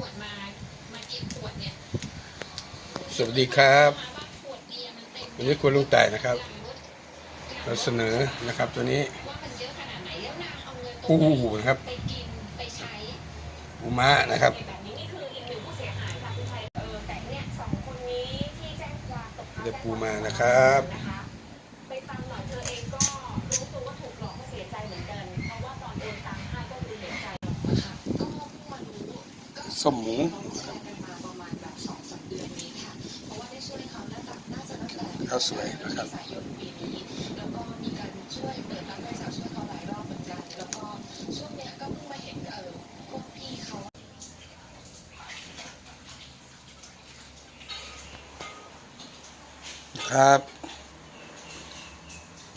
สวัสดีครับวันนี้คุณลุงต่านะครับ เราเสนอนะครับตัวนี้ปูนะครับปูม้านะครับเดี๋ยวปูมานะครับ ช่วยเขาน่าจะน่าจะตั้งแต่ข้าวสวยนะครับสายยนปีนี้แล้วก็มีการช่วยเปิดรับบริจาคช่วยเขาหลายรอบเหมือนกันแล้วก็ช่วงเนี้ยก็เพิ่งมาเห็นเออพวกพี่เขาครับ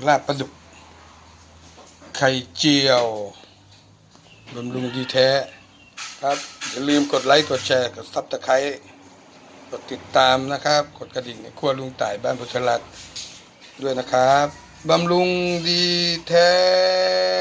ลาบปลาดุก ไข่เจียวบำรุงดีแท้ครับ อย่าลืมกดไลค์กดแชร์กดซับสไครต์กดติดตามนะครับ กดกระดิ่งในครัวลุงต่ายบ้านพุชลัดด้วยนะครับบำรุงดีแท้